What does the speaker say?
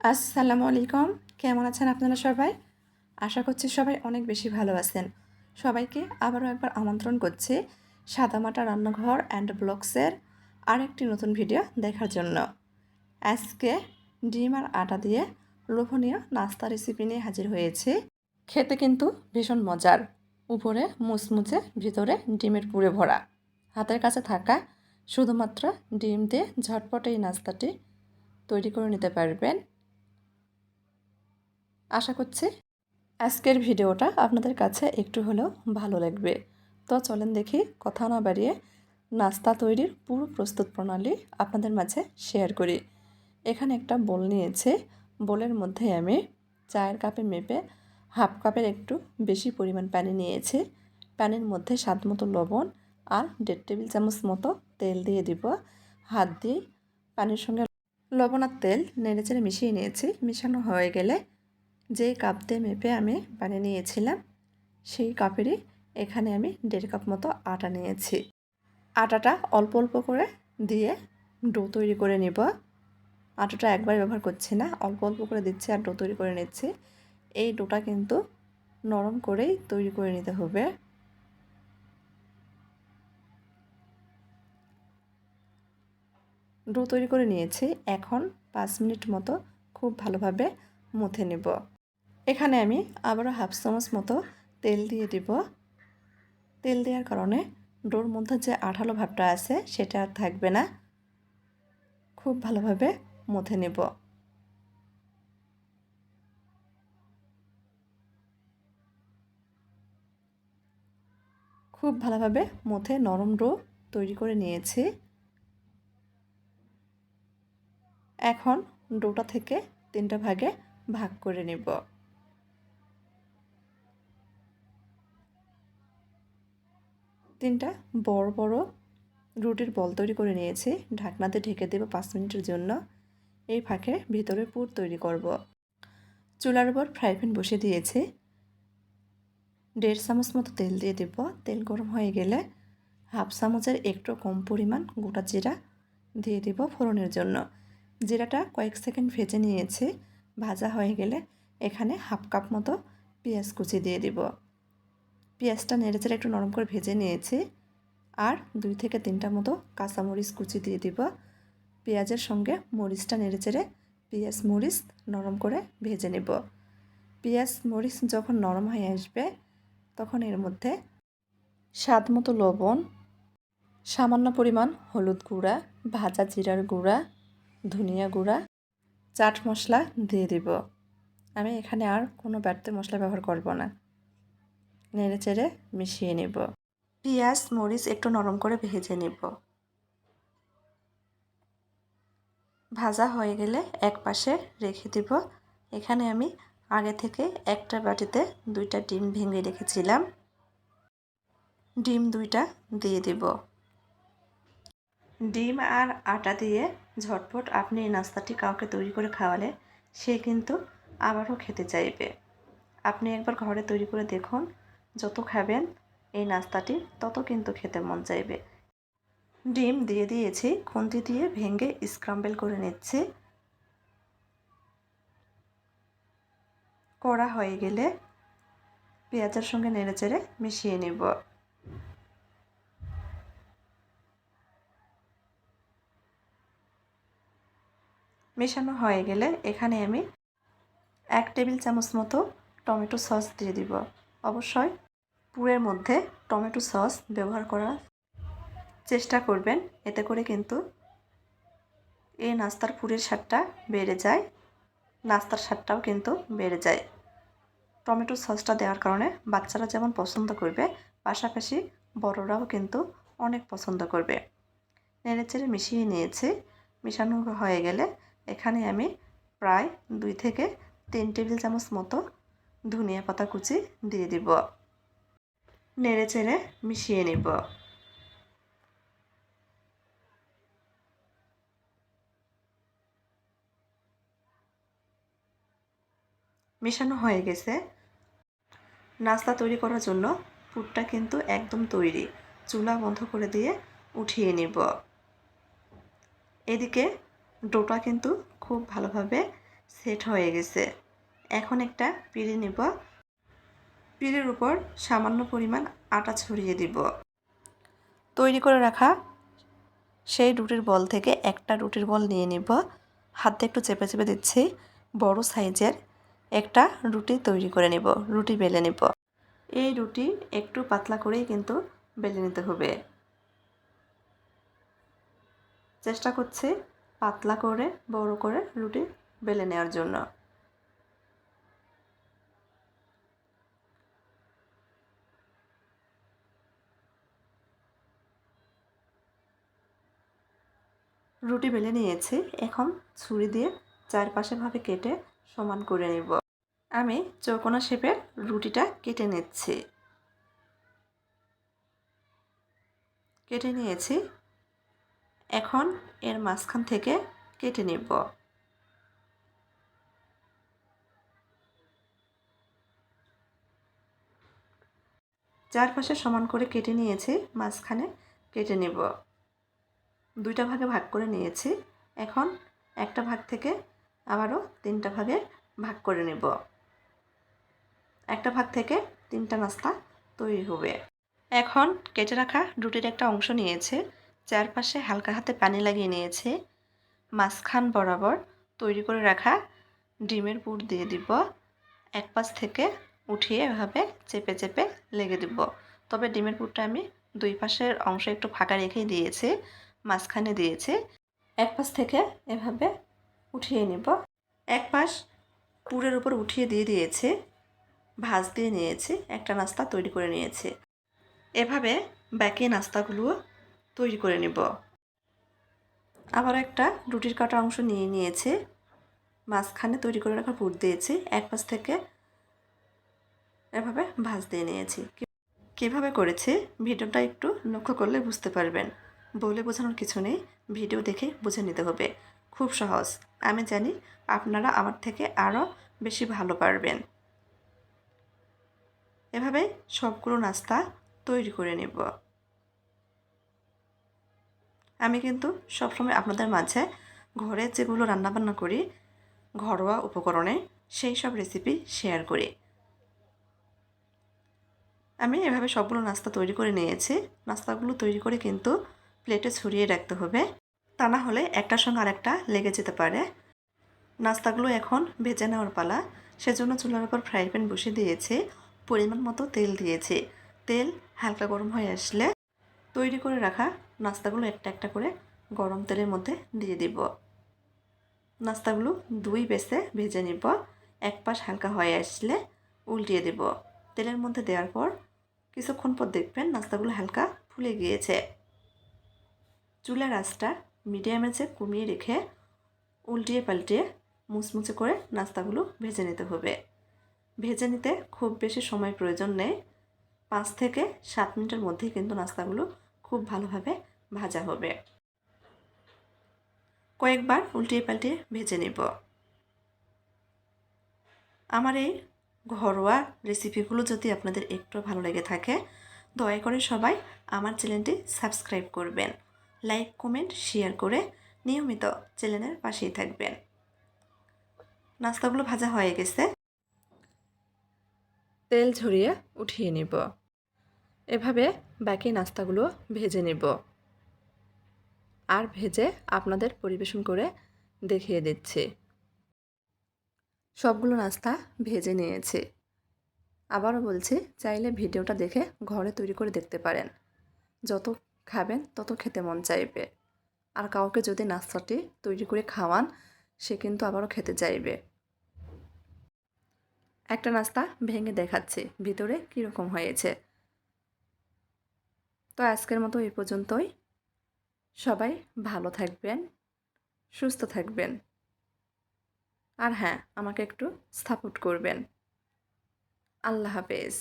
আসসালামু আলাইকুম। কেমন আছেন আপনারা সবাই? আশা করছি সবাই অনেক বেশি ভালো আছেন। সবাইকে আবারও একবার আমন্ত্রণ করছি সাদামাটা রান্নাঘর অ্যান্ড ব্লগসের আরেকটি নতুন ভিডিও দেখার জন্য। আজকে ডিম আর আটা দিয়ে লোভনীয় নাস্তা রেসিপি নিয়ে হাজির হয়েছি। খেতে কিন্তু ভীষণ মজার। উপরে মুচমুচে, ভিতরে ডিমের পুরে ভরা। হাতের কাছে থাকা শুধুমাত্র ডিম দিয়ে ঝটপট এই নাস্তাটি তৈরি করে নিতে পারবেন। আশা করছি আজকের ভিডিওটা আপনাদের কাছে একটু হলেও ভালো লাগবে। তো চলেন দেখি কথা না বাড়িয়ে নাস্তা তৈরির পুরো প্রস্তুত প্রণালী আপনাদের মাঝে শেয়ার করি। এখানে একটা বোল নিয়েছে। বোলের মধ্যে আমি চায়ের কাপে মেপে হাফ কাপের একটু বেশি পরিমাণ পানি নিয়েছি। পানির মধ্যে স্বাদ মতো লবণ আর দেড় টেবিল চামচ মতো তেল দিয়ে দিব। হাত দিয়ে পানির সঙ্গে লবণ আর তেল নেড়েচেড়ে মিশিয়ে নিয়েছি। মিশানো হয়ে গেলে যে কাপ দিয়ে মেপে আমি পানি নিয়েছিলাম, সেই কাপেরই এখানে আমি দেড় কাপ মতো আটা নিয়েছি। আটাটা অল্প অল্প করে দিয়ে ডো তৈরি করে নেব। আটাটা একবার ব্যবহার করছি না, অল্প অল্প করে দিচ্ছি আর ডো তৈরি করে নিচ্ছি। এই ডোটা কিন্তু নরম করেই তৈরি করে নিতে হবে। ডো তৈরি করে নিয়েছি, এখন পাঁচ মিনিট মতো খুব ভালোভাবে মুথে নেব। এখানে আমি আবারও হাফ চামচ মতো তেল দিয়ে দিব। তেল দেওয়ার কারণে ডোর মধ্যে যে আঠালো ভাবটা আছে সেটা আর থাকবে না। খুব ভালোভাবে মুথে নেব। খুব ভালোভাবে মুথে নরম ডো তৈরি করে নিয়েছি। এখন ডোটা থেকে তিনটা ভাগে ভাগ করে নেব। তিনটা বড় বড় রুটির বল তৈরি করে নিয়েছি। ঢাকনাতে ঢেকে দেবো পাঁচ মিনিটের জন্য। এই ফাঁকে ভিতরে পুর তৈরি করব। চুলার উপর ফ্রাই প্যান বসে দিয়েছি। দেড় চামচ মতো তেল দিয়ে দেব। তেল গরম হয়ে গেলে হাফ চামচের একটু কম পরিমাণ গোটা জিরা দিয়ে দেব ফোড়নের জন্য। জিরাটা কয়েক সেকেন্ড ভেজে নিয়েছি। ভাজা হয়ে গেলে এখানে হাফ কাপ মতো পেঁয়াজ কুচি দিয়ে দিব। পেঁয়াজটা নেড়েচেড়ে একটু নরম করে ভেজে নিয়েছি। আর দুই থেকে তিনটা মতো কাঁচামরিচ কুচি দিয়ে দিব। পেঁয়াজের সঙ্গে মরিচটা নেড়েচেড়ে পেঁয়াজ মরিচ নরম করে ভেজে নেব। পেঁয়াজ মরিচ যখন নরম হয়ে আসবে, তখন এর মধ্যে স্বাদ মতো লবণ, সামান্য পরিমাণ হলুদ গুঁড়া, ভাজা জিরার গুঁড়া, ধনিয়া গুঁড়া, চাট মশলা দিয়ে দিব। আমি এখানে আর কোনো বাড়তি মশলা ব্যবহার করব না। নেড়ে চেড়ে মিশিয়ে নেব। পেঁয়াজ, মরিচ একটু নরম করে ভেজে নেব। ভাজা হয়ে গেলে এক পাশে রেখে দিব। এখানে আমি আগে থেকে একটা বাটিতে দুইটা ডিম ভেঙে রেখেছিলাম। ডিম দুইটা দিয়ে দিব। ডিম আর আটা দিয়ে ঝটপট আপনি এই নাস্তাটি কাউকে তৈরি করে খাওয়ালে সে কিন্তু আবারও খেতে চাইবে। আপনি একবার ঘরে তৈরি করে দেখুন যত খাবেন এই নাস্তাটি, তত কিন্তু খেতে মন চাইবে। ডিম দিয়ে দিয়েছি, খুন্তি দিয়ে ভেঙে স্ক্রাম্বেল করে নিচ্ছি। কড়া হয়ে গেলে পেঁয়াজের সঙ্গে নেড়েচেড়ে মিশিয়ে নেব। মেশানো হয়ে গেলে এখানে আমি এক টেবিল চামচ মতো টমেটো সস দিয়ে দিব। অবশ্যই পুরের মধ্যে টমেটো সস ব্যবহার করার চেষ্টা করবেন। এতে করে কিন্তু এই নাস্তার পুরের স্বাদটা বেড়ে যায়, নাস্তার স্বাদটাও কিন্তু বেড়ে যায়। টমেটো সসটা দেওয়ার কারণে বাচ্চারা যেমন পছন্দ করবে, পাশাপাশি বড়রাও কিন্তু অনেক পছন্দ করবে। নেড়েচেড়ে মিশিয়ে নিয়েছি। মিশানো হয়ে গেলে এখানে আমি প্রায় দুই থেকে তিন টেবিল চামচ মতো ধনিয়া পাতা কুচি দিয়ে দিব। নেড়ে চেড়ে মিশিয়ে নিব। মেশানো হয়ে গেছে। নাস্তা তৈরি করার জন্য পুরটা কিন্তু একদম তৈরি। চুলা বন্ধ করে দিয়ে উঠিয়ে নিব। এদিকে ডোটা কিন্তু খুব ভালোভাবে সেট হয়ে গেছে। এখন একটা পিড়ি নেব। পিড়ির উপর সামান্য পরিমাণ আটা ছড়িয়ে দিব। তৈরি করে রাখা সেই রুটির বল থেকে একটা রুটির বল নিয়ে নিব। হাতে একটু চেপে চেপে দিচ্ছি। বড় সাইজের একটা রুটি তৈরি করে নেব, রুটি বেলে নেব। এই রুটি একটু পাতলা করেই কিন্তু বেলে নিতে হবে। চেষ্টা করছি পাতলা করে, বড় করে রুটি বেলে নেওয়ার জন্য। রুটি বেলে নিয়েছি। এখন ছুরি দিয়ে চারপাশে ভাবে কেটে সমান করে নেব। আমি চৌকোনা শেপের রুটিটা কেটে নিচ্ছি। কেটে নিয়েছি। এখন এর মাঝখান থেকে কেটে নেব। চারপাশে সমান করে কেটে নিয়েছি, মাঝখানে কেটে নেব। দুইটা ভাগে ভাগ করে নিয়েছি। এখন একটা ভাগ থেকে আবারও তিনটা ভাগে ভাগ করে নেব। একটা ভাগ থেকে তিনটা নাস্তা তৈরি হবে। এখন কেটে রাখা রুটির একটা অংশ নিয়েছে। চারপাশে হালকা হাতে পানি লাগিয়ে নিয়েছে। মাঝখান বরাবর তৈরি করে রাখা ডিমের পুর দিয়ে দিব। এক পাশ থেকে উঠিয়ে এভাবে চেপে চেপে লেগে দিব। তবে ডিমের পুরটা আমি দুই পাশের অংশ একটু ফাঁকা রেখেই দিয়েছি। মাঝখানে দিয়েছি। এক পাশ থেকে এভাবে উঠিয়ে নিব। এক পাশ পুরের উপর উঠিয়ে দিয়ে দিয়েছে। ভাজ দিয়ে নিয়েছি। একটা নাস্তা তৈরি করে নিয়েছি। এভাবে বাকি নাস্তাগুলো তৈরি করে নেব। আবার একটা রুটির কাটা অংশ নিয়ে নিয়েছে। মাঝখানে তৈরি করে রাখা পুর দিয়েছি। এক পাশ থেকে এভাবে ভাজ দিয়ে নিয়েছি। কীভাবে করেছি, ভিডিওটা একটু লক্ষ্য করলে বুঝতে পারবেন। বলে বোঝানোর কিছু নেই। ভিডিও দেখে বুঝে নিতে হবে। খুব সহজ। আমি জানি আপনারা আমার থেকে আরও বেশি ভালো পারবেন। এভাবে সবগুলো নাস্তা তৈরি করে নেব। আমি কিন্তু সবসময় আপনাদের মাঝে ঘরে যেগুলো রান্নাবান্না করি, ঘরোয়া উপকরণে সেই সব রেসিপি শেয়ার করি। আমি এভাবে সবগুলো নাস্তা তৈরি করে নিয়েছি। নাস্তাগুলো তৈরি করে কিন্তু প্লেটে ছড়িয়ে রাখতে হবে। তা না হলে একটার সঙ্গে আরেকটা লেগে যেতে পারে। নাস্তাগুলো এখন ভেজে নেওয়ার পালা। সেজন্য চুলার উপর ফ্রাই প্যান বসিয়ে দিয়েছি। পরিমাণ মতো তেল দিয়েছি। তেল হালকা গরম হয়ে আসলে তৈরি করে রাখা নাস্তাগুলো একটা একটা করে গরম তেলের মধ্যে দিয়ে দিব। নাস্তাগুলো দুই বেসে ভেজে নিব। এক পাশ হালকা হয়ে আসলে উল্টিয়ে দেব। তেলের মধ্যে দেওয়ার পর কিছুক্ষণ পর দেখবেন নাস্তাগুলো হালকা ফুলে গিয়েছে। চুলার আঁচটা মিডিয়ামে যে কমিয়ে রেখে উল্টিয়ে পাল্টিয়ে মুচমুচে করে নাস্তাগুলো ভেজে নিতে হবে। ভেজে নিতে খুব বেশি সময় প্রয়োজন নেই। পাঁচ থেকে সাত মিনিটের মধ্যেই কিন্তু নাস্তাগুলো খুব ভালোভাবে ভাজা হবে। কয়েকবার উল্টিয়ে পাল্টিয়ে ভেজে নেব। আমার এই ঘরোয়া রেসিপিগুলো যদি আপনাদের একটু ভালো লেগে থাকে, দয়া করে সবাই আমার চ্যানেলটি সাবস্ক্রাইব করবেন। লাইক, কমেন্ট, শেয়ার করে নিয়মিত চ্যানেলের পাশেই থাকবেন। নাস্তাগুলো ভাজা হয়ে গেছে। তেল ঝরিয়ে উঠিয়ে নিব। এভাবে বাকি নাস্তাগুলো ভেজে নেব। আর ভেজে আপনাদের পরিবেশন করে দেখিয়ে দিচ্ছি। সবগুলো নাস্তা ভেজে নিয়েছি। আবারও বলছি, চাইলে ভিডিওটা দেখে ঘরে তৈরি করে দেখতে পারেন। যত খাবেন, তত খেতে মন চাইবে। আর কাউকে যদি নাস্তাটি তৈরি করে খাওয়ান, সে কিন্তু আবারও খেতে চাইবে। একটা নাস্তা ভেঙে দেখাচ্ছি, ভিতরে কীরকম হয়েছে। তো আজকের মতো এই পর্যন্তই। সবাই ভালো থাকবেন, সুস্থ থাকবেন। আর হ্যাঁ আমাকে একটু সাপোর্ট করবেন। আল্লাহ হাফেজ।